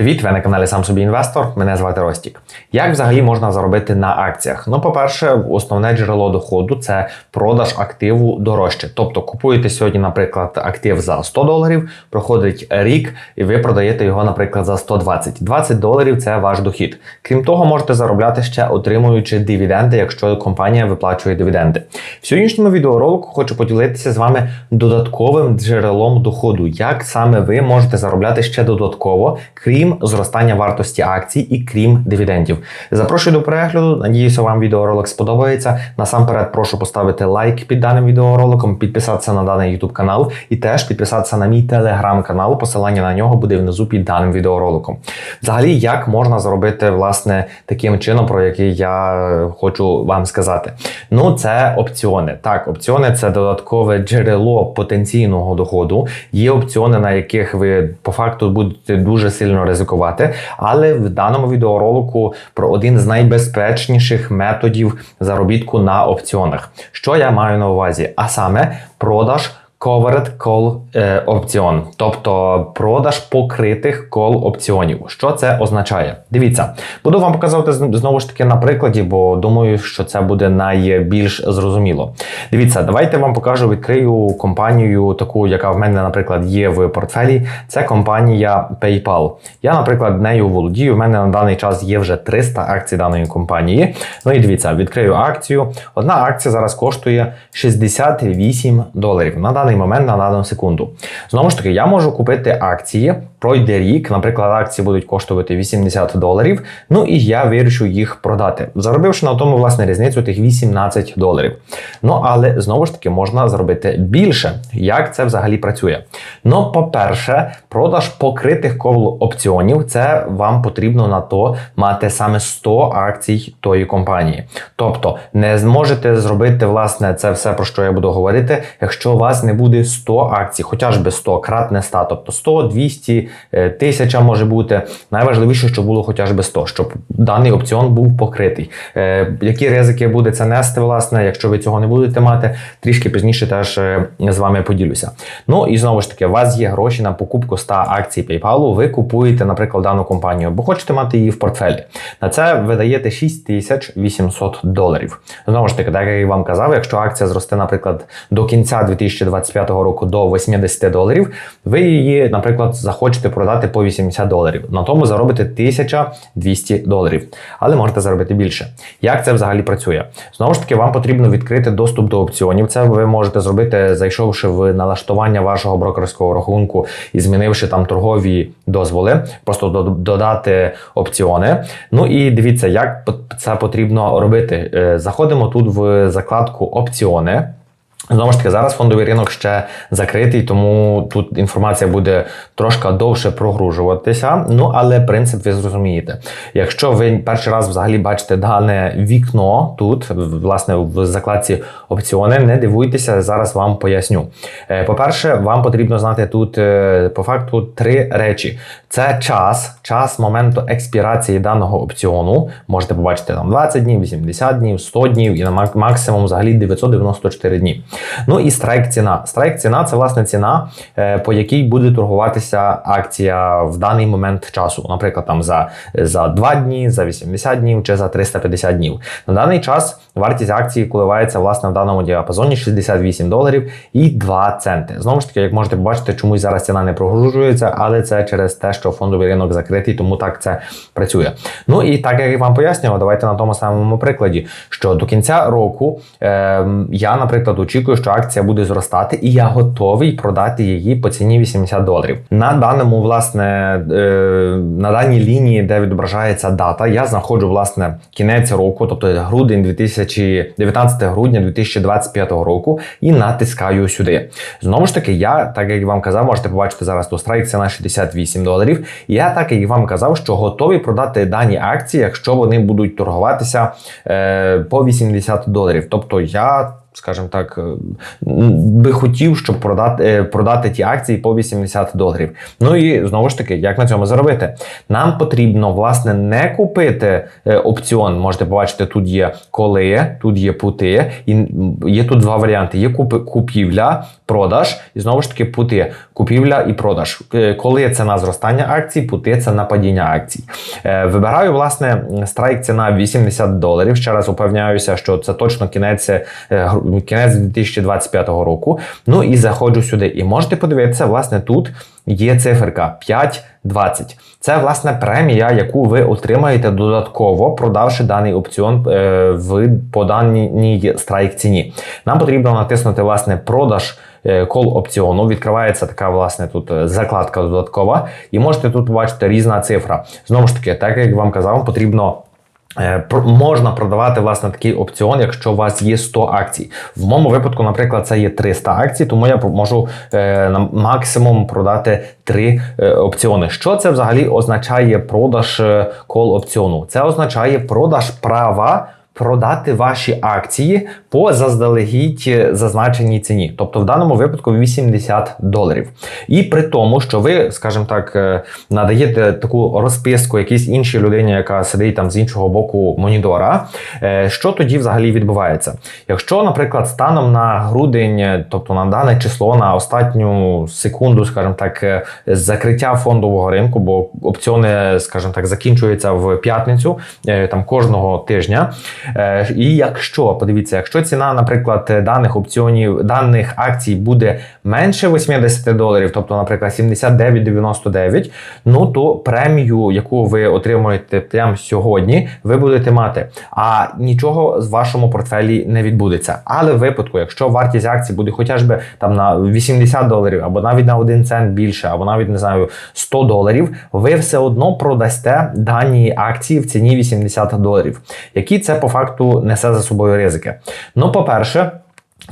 Привіт, ви на каналі Сам собі інвестор. Мене звати Ростік. Як взагалі можна заробити на акціях? Ну, по-перше, основне джерело доходу це продаж активу дорожче. Тобто купуєте сьогодні, наприклад, актив за 100 доларів, проходить рік, і ви продаєте його, наприклад, за 120. 20 доларів це ваш дохід. Крім того, можете заробляти ще отримуючи дивіденди, якщо компанія виплачує дивіденди. В сьогоднішньому відеоролику хочу поділитися з вами додатковим джерелом доходу, як саме ви можете заробляти ще додатково, крім зростання вартості акцій і крім дивідендів. Запрошую до перегляду. Надіюся, вам відеоролик сподобається. Насамперед, прошу поставити лайк під даним відеороликом, підписатися на даний YouTube канал і теж підписатися на мій телеграм-канал. Посилання на нього буде внизу під даним відеороликом. Взагалі, як можна зробити власне таким чином, про який я хочу вам сказати. Ну, це опціони. Так, опціони це додаткове джерело потенційного доходу. Є опціони, на яких ви по факту будете дуже сильно ризикувати. Але в даному відеоролику про один з найбезпечніших методів заробітку на опціонах. Що я маю на увазі? А саме продаж. Covered call е, опціон, тобто продаж покритих кол опціонів. Що це означає? Дивіться, буду вам показувати знову ж таки на прикладі, бо думаю, що це буде найбільш зрозуміло. Дивіться, давайте вам покажу, відкрию компанію, таку, яка в мене, наприклад, є в портфелі. Це компанія PayPal. Я, наприклад, нею володію. У мене на даний час є вже 300 акцій даної компанії. Ну і дивіться, відкрию акцію. Одна акція зараз коштує 68 доларів. На даний момент на дану секунду. Знову ж таки, я можу купити акції, пройде рік, наприклад, акції будуть коштувати 80 доларів. Ну і я вирішу їх продати, заробивши на тому власне різницю тих 18 доларів. Ну але знову ж таки можна зробити більше. Як це взагалі працює? Ну, по-перше, продаж покритих кол опціонів це вам потрібно на то мати саме 100 акцій тої компанії. Тобто не зможете зробити власне це все, про що я буду говорити, якщо у вас не буде 100 акцій, хоча ж би 100, кратне 100, тобто 100, 200, 1000 може бути. Найважливіше, щоб було хоча б 100, щоб даний опціон був покритий. Е, які ризики буде це нести, власне, якщо ви цього не будете мати, трішки пізніше теж е, з вами поділюся. Ну і знову ж таки, у вас є гроші на покупку 100 акцій PayPal, ви купуєте, наприклад, дану компанію, бо хочете мати її в портфелі. На це ви даєте 6800 доларів. Знову ж таки, так як я вам казав, якщо акція зросте, наприклад, до кінця 2025 року до 80 доларів, ви її, наприклад, захочете продати по 80 доларів. На тому заробите 1200 доларів. Але можете заробити більше. Як це взагалі працює? Знову ж таки, вам потрібно відкрити доступ до опціонів. Це ви можете зробити, зайшовши в налаштування вашого брокерського рахунку і змінивши там торгові дозволи, просто додати опціони. Ну і дивіться, як це потрібно робити. Е, заходимо тут в закладку опціони. Знову ж таки, зараз фондовий ринок ще закритий, тому тут інформація буде трошки довше прогружуватися. Ну, але принцип ви зрозумієте. Якщо ви перший раз взагалі бачите дане вікно тут, власне, в закладці опціони, не дивуйтеся, зараз вам поясню. Е, по-перше, вам потрібно знати тут е, по факту три речі: це час, час моменту експірації даного опціону. Можете побачити там 20 днів, 80 днів, 100 днів і на максимум взагалі 994 дні. Ну і страйк ціна. Страйк ціна це власне ціна, е, по якій буде торгуватися акція в даний момент часу. Наприклад, там за за 2 дні, за 80 днів чи за 350 днів. На даний час вартість акції коливається власне в даному діапазоні 68 доларів і 2 центи. Знову ж таки, як можете побачити, чомусь зараз ціна не прогружується, але це через те, що фондовий ринок закритий, тому так це працює. Ну і так як я вам пояснював, давайте на тому самому прикладі, що до кінця року е, я, наприклад, очікую очікую, що акція буде зростати, і я готовий продати її по ціні 80 доларів. На даному, власне, е, на даній лінії, де відображається дата, я знаходжу власне кінець року, тобто грудень 2019 грудня 2025 року, і натискаю сюди. Знову ж таки, я, так як вам казав, можете побачити зараз до страйк ціна 68 доларів. Я так як вам казав, що готовий продати дані акції, якщо вони будуть торгуватися е, по 80 доларів. Тобто я скажімо так, е, би хотів, щоб продати, е, продати ті акції по 80 доларів. Ну і знову ж таки, як на цьому заробити? Нам потрібно власне не купити е, опціон. Можете побачити, тут є коли, тут є пути, і є тут два варіанти: є купівля, продаж, і знову ж таки пути, купівля і продаж. Коли це на зростання акцій, пути це на падіння акцій. Вибираю власне страйк ціна 80 доларів. Ще раз упевняюся, що це точно кінець, кінець 2025 року. Ну і заходжу сюди. І можете подивитися, власне, тут є циферка 5.20. Це власне премія, яку ви отримаєте додатково, продавши даний опціон е, в по даній страйк ціні. Нам потрібно натиснути власне продаж. е, Кол опціону відкривається така власне тут е, закладка додаткова, і можете тут бачити різна цифра. Знову ж таки, так як вам казав, потрібно Можна продавати власне такий опціон, якщо у вас є 100 акцій. В моєму випадку, наприклад, це є 300 акцій, тому я можу е, на максимум продати 3 е, опціони. Що це взагалі означає продаж е, кол опціону? Це означає продаж права. Продати ваші акції по заздалегідь зазначеній ціні, тобто в даному випадку 80 доларів. І при тому, що ви, скажімо так, е, надаєте таку розписку якійсь іншій людині, яка сидить там з іншого боку монітора. е, Що тоді взагалі відбувається? Якщо, наприклад, станом на грудень, е, тобто на дане число, на останню секунду, скажімо так, закриття фондового ринку, бо опціони, скажімо так, закінчуються в п'ятницю там кожного тижня. Е, І якщо подивіться, якщо ціна, наприклад, даних опціонів, даних акцій буде менше 80 доларів, тобто, наприклад, 79,99, ну то премію, яку ви отримуєте прямо сьогодні, ви будете мати. А нічого з вашому портфелі не відбудеться. Але в випадку, якщо вартість акцій буде хоча б там на 80 доларів, або навіть на 1 цент більше, або навіть не знаю 100 доларів, ви все одно продасте дані акції в ціні 80 доларів. Які це по факту несе за собою ризики? Ну, по-перше.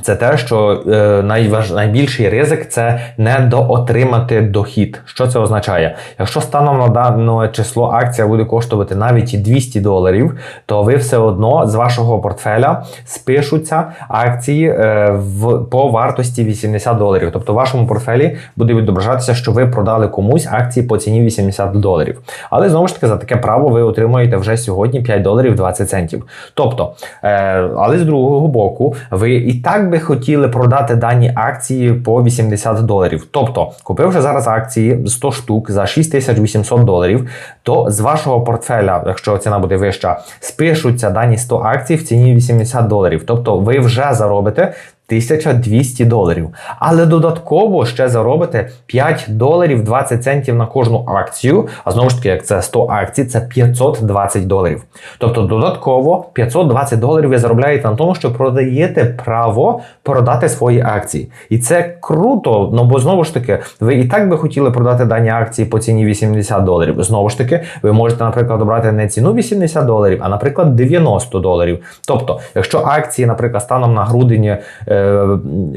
Це те, що е, найваж... найбільший ризик це не доотримати дохід. Що це означає? Якщо станом на дане число акція буде коштувати навіть 200 доларів, то ви все одно з вашого портфеля спишуться акції е, в по вартості 80 доларів. Тобто в вашому портфелі буде відображатися, що ви продали комусь акції по ціні 80 доларів. Але знову ж таки за таке право ви отримуєте вже сьогодні 5 доларів 20 центів. Тобто, е, але з другого боку, ви і так би хотіли продати дані акції по 80 доларів. Тобто, купивши зараз акції 100 штук за 6800 доларів, то з вашого портфеля, якщо ціна буде вища, спишуться дані 100 акцій в ціні 80 доларів. Тобто, ви вже заробите 1200 доларів. Але додатково ще заробите 5 доларів 20 центів на кожну акцію. А знову ж таки, як це 100 акцій, це 520 доларів. Тобто додатково 520 доларів ви заробляєте на тому, що продаєте право продати свої акції. І це круто, ну бо знову ж таки, ви і так би хотіли продати дані акції по ціні 80 доларів. Знову ж таки, ви можете, наприклад, обрати не ціну 80 доларів, а наприклад 90 доларів. Тобто, якщо акції, наприклад, станом на грудень е,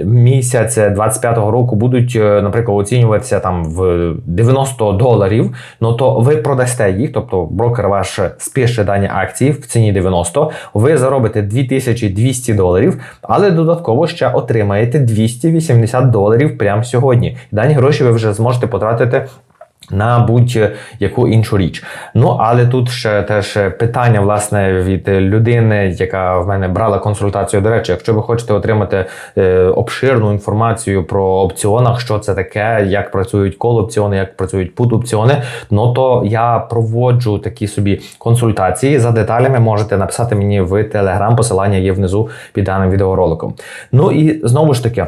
місяць 25-го року будуть, е, наприклад, оцінюватися там в 90 доларів, ну то ви продасте їх, тобто брокер ваш спише дані акції в ціні 90, ви заробите 2200 доларів, але додатково ще отримаєте 280 доларів прямо сьогодні. Дані гроші ви вже зможете потратити. На будь-яку іншу річ. Ну, але тут ще теж питання, власне, від людини, яка в мене брала консультацію. До речі, якщо ви хочете отримати е, обширну інформацію про опціонах, що це таке, як працюють кол-опціони, як працюють пут-опціони, ну то я проводжу такі собі консультації. За деталями можете написати мені в Телеграм, посилання є внизу під даним відеороликом. Ну і знову ж таки.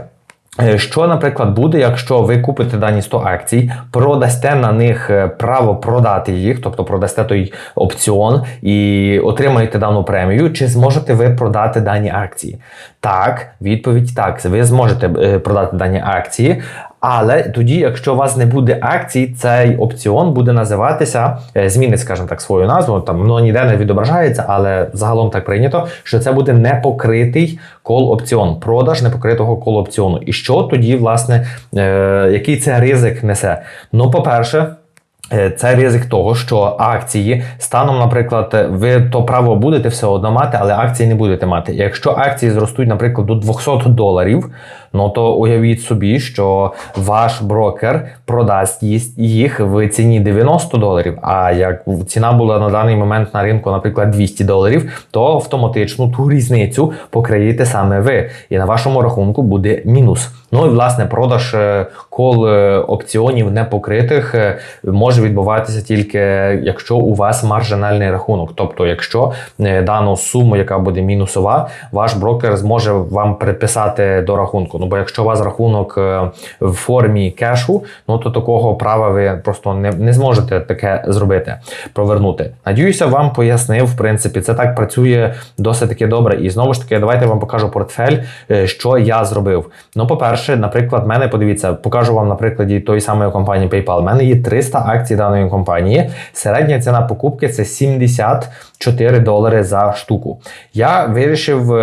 Е, Що, наприклад, буде, якщо ви купите дані 100 акцій, продасте на них е, право продати їх, тобто продасте той опціон і отримаєте дану премію, чи зможете ви продати дані акції? Так, відповідь так. Ви зможете е, продати дані акції, але тоді, якщо у вас не буде акцій, цей опціон буде називатися, е, змінить, скажімо так, свою назву. Там воно ніде не відображається, але загалом так прийнято, що це буде непокритий кол-опціон, продаж непокритого кол-опціону. І що тоді, власне, е, який це ризик несе? Ну, по-перше, Е, Це ризик того, що акції станом, наприклад, ви то право будете все одно мати, але акції не будете мати. Якщо акції зростуть, наприклад, до 200 доларів, ну то уявіть собі, що ваш брокер продасть їх в ціні 90 доларів. А як ціна була на даний момент на ринку, наприклад, 200 доларів, то автоматично ту різницю покриєте саме ви, і на вашому рахунку буде мінус. Ну і власне продаж е, кол е, опціонів непокритих е, може відбуватися тільки якщо у вас маржинальний рахунок. Тобто, якщо дану суму, яка буде мінусова, ваш брокер зможе вам приписати до рахунку. Ну бо якщо у вас рахунок е, в формі кешу, ну то такого права ви просто не, не зможете таке зробити, провернути. Надіюся, вам пояснив. В принципі, це так працює досить таки добре. І знову ж таки, давайте вам покажу портфель, е, що я зробив. Ну, по-перше, наприклад, мене подивіться, покажу вам на прикладі тої самої компанії PayPal. У мене є 300 акцій даної компанії. Середня ціна покупки це 74 долари за штуку. Я вирішив.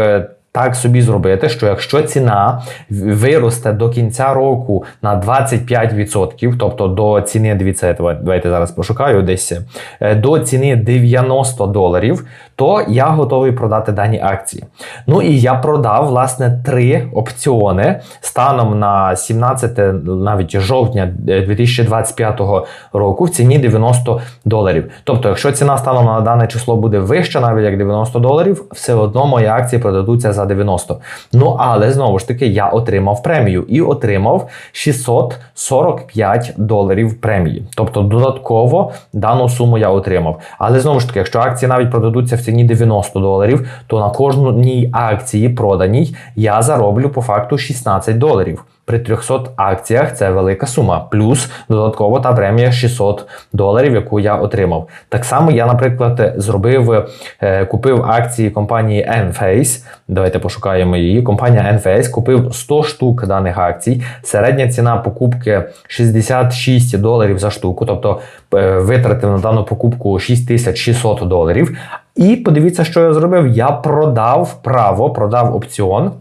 Е, Так собі зробити, що якщо ціна виросте до кінця року на 25%, тобто до ціни, дивіться, давайте зараз пошукаю десь е, до ціни 90 доларів, то я готовий продати дані акції. Ну і я продав власне три опціони станом на 17 навіть жовтня е, 2025 року в ціні 90 доларів. Тобто, якщо ціна станом на дане число буде вища, навіть як 90 доларів, все одно мої акції продадуться за 90. Ну але знову ж таки я отримав премію і отримав 645 доларів премії. Тобто додатково дану суму я отримав. Але знову ж таки, якщо акції навіть продадуться в ціні 90 доларів, то на кожній акції проданій я зароблю по факту 16 доларів. При 300 акціях це велика сума, плюс додатково та премія 600 доларів, яку я отримав. Так само я, наприклад, зробив, е, купив акції компанії Enphase. Давайте пошукаємо її. Компанія Enphase купив 100 штук даних акцій. Середня ціна покупки 66 доларів за штуку, тобто е, витратив на дану покупку 6600 доларів. І подивіться, що я зробив. Я продав право, продав опціон.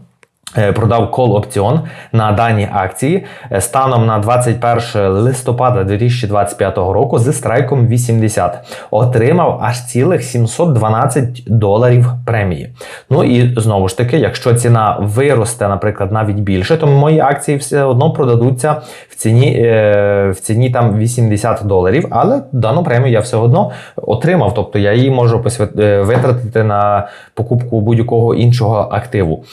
Е, Продав кол опціон на дані акції е, станом на 21 листопада 2025 року з страйком 80. Отримав аж цілих 712 доларів премії. Ну і знову ж таки, якщо ціна виросте, наприклад, навіть більше, то мої акції все одно продадуться в ціні, е, в ціні там 80 доларів. Але дану премію я все одно отримав. Тобто я її можу витратити на покупку будь-якого іншого активу.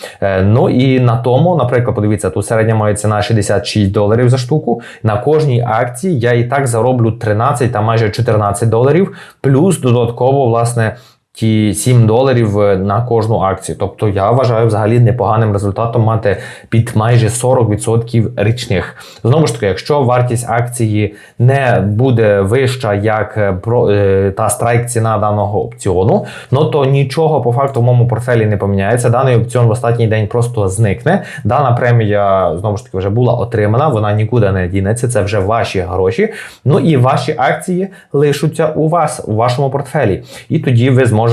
Ну і на тому, наприклад, подивіться, тут середня моя ціна 66 доларів за штуку. На кожній акції я і так зароблю 13 та майже 14 доларів, плюс додатково, власне. Ті 7 доларів е, на кожну акцію. Тобто я вважаю взагалі непоганим результатом мати під майже 40% річних. Знову ж таки, якщо вартість акції не буде вища, як е, е, та страйк ціна даного опціону, ну то нічого по факту в моєму портфелі не поміняється. Даний опціон в останній день просто зникне. Дана премія знову ж таки вже була отримана, вона нікуди не дінеться. Це вже ваші гроші. Ну і ваші акції лишаться у вас у вашому портфелі. І тоді ви зможете.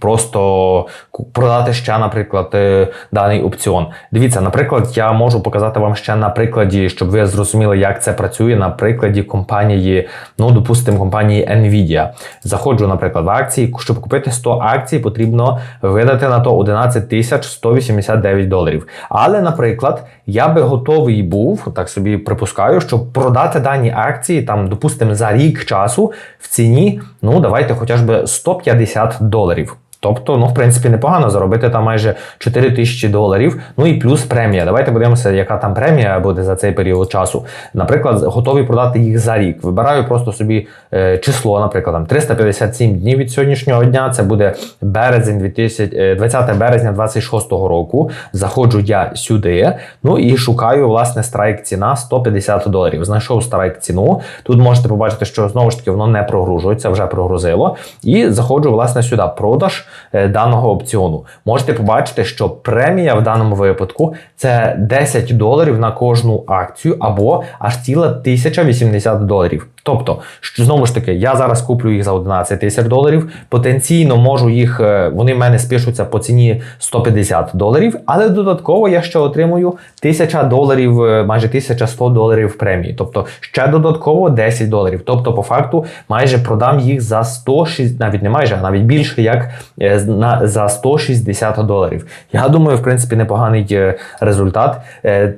Просто ку- продати ще, наприклад, е, даний опціон. Дивіться, наприклад, я можу показати вам ще на прикладі, щоб ви зрозуміли, як це працює на прикладі компанії, ну, допустимо, компанії Nvidia. Заходжу, наприклад, в акції. Щоб купити 100 акцій, потрібно видати на то 11 тисяч 189 доларів. Але, наприклад, я би готовий був, так собі припускаю, щоб продати дані акції, там, допустимо, за рік часу в ціні, ну, давайте хоча б 150 доларів. Тобто, ну, в принципі, непогано заробити там майже 4 тисячі доларів. Ну і плюс премія. Давайте подивимося, яка там премія буде за цей період часу. Наприклад, готовий продати їх за рік. Вибираю просто собі е, число, наприклад, там 357 днів від сьогоднішнього дня. Це буде березень 2000, е, 20 березня 26 року. Заходжу я сюди. Ну і шукаю власне страйк ціна 150 доларів. Знайшов страйк ціну. Тут можете побачити, що знову ж таки воно не прогружується, вже прогрузило. І заходжу власне сюди. Продаж е, даного опціону. Можете побачити, що премія в даному випадку це 10 доларів на кожну акцію або аж ціла 1080 доларів. Тобто, знову ж таки, я зараз куплю їх за 11 тисяч доларів. Потенційно можу їх, е, вони в мене спишуться по ціні 150 доларів, але додатково я ще отримую 1000 доларів, е, майже 1100 доларів премії. Тобто ще додатково 10 доларів. Тобто, по факту, майже продам їх за 160, навіть не майже, а навіть більше, як е, на, за 160 доларів. Я думаю, в принципі, непоганий результат.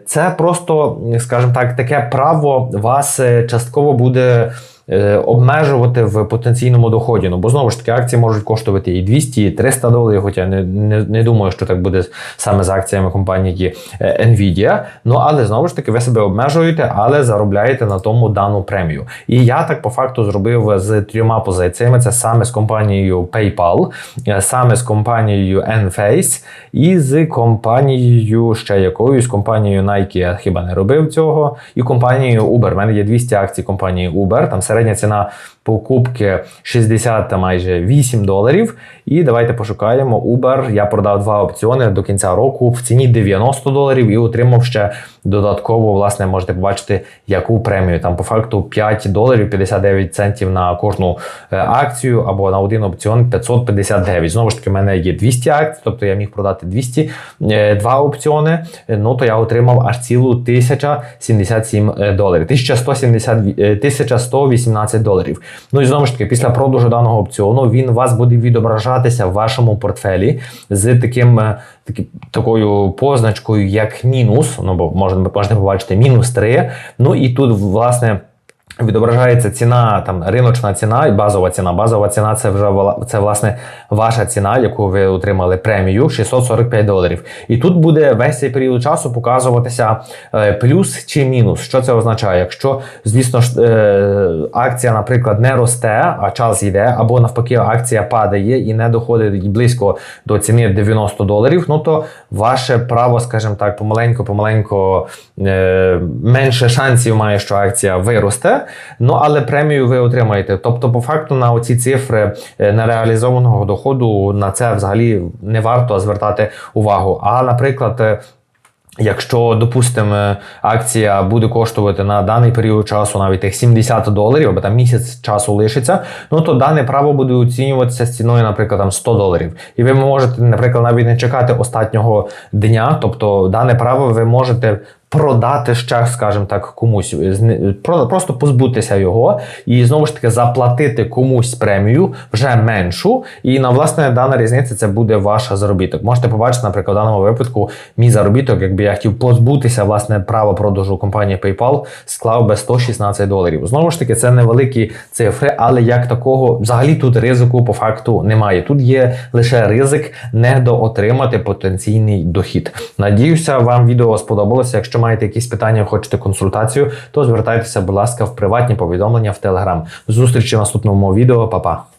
Це просто, скажімо так, таке право вас частково буде. Е, Обмежувати в потенційному доході. Ну, бо знову ж таки, акції можуть коштувати і 200, і 300 доларів, хоча не, не, не думаю, що так буде саме з акціями компанії е, Nvidia. Ну, але знову ж таки, ви себе обмежуєте, але заробляєте на тому дану премію. І я так по факту зробив з трьома позиціями: це саме з компанією PayPal, е, саме з компанією Enphase і з компанією ще якоюсь компанією Nike, я хіба не робив цього, і компанією Uber. У мене є 200 акцій компанії Uber. Там середня ціна покупки 60 та майже 8 доларів. І давайте пошукаємо Uber. Я продав два опціони до кінця року в ціні 90 доларів і отримав ще додатково, власне, можете побачити, яку премію. Там по факту 5 доларів 59 центів на кожну е, акцію або на один опціон 559. Знову ж таки, в мене є 200 акцій, тобто я міг продати 200, е, опціони. Е, Ну то я отримав аж цілу 1077 е, доларів. 1170, е, 1118 доларів. Ну і знову ж таки, після продажу даного опціону він у вас буде відображатися в вашому портфелі з таким. е, такі- Такою позначкою, як мінус, ну бо можна можна побачити мінус 3. Ну і тут, власне, відображається ціна, там риночна ціна і базова ціна. Базова ціна це вже це власне ваша ціна, яку ви отримали премію 645 доларів. І тут буде весь цей період часу показуватися е, плюс чи мінус. Що це означає? Якщо, звісно ж, е, акція, наприклад, не росте, а час йде, або навпаки, акція падає і не доходить близько до ціни 90 доларів, ну то ваше право, скажімо так, помаленьку е, менше шансів має, що акція виросте. Ну але премію ви отримаєте. Тобто, по факту, на оці цифри е, нереалізованого доходу на це взагалі не варто звертати увагу. А, наприклад, е, Якщо, допустимо, акція буде коштувати на даний період часу навіть тих 70 доларів, або там місяць часу лишиться, ну то дане право буде оцінюватися з ціною, наприклад, там 100 доларів. І ви можете, наприклад, навіть не чекати останнього дня, тобто дане право ви можете. Продати ще, скажімо так, комусь просто позбутися його і знову ж таки заплатити комусь премію вже меншу. І на власне дана різниця це буде ваш заробіток. Можете побачити, наприклад, в даному випадку мій заробіток, якби я хотів позбутися власне права продажу компанії PayPal, склав би 116 доларів. Знову ж таки, це невеликі цифри, але як такого взагалі тут ризику по факту немає. Тут є лише ризик недоотримати потенційний дохід. Надіюся, вам відео сподобалося. Якщо маєте якісь питання, хочете консультацію, то звертайтеся, будь ласка, в приватні повідомлення в Телеграм. Зустрічі в наступному відео, Па-па!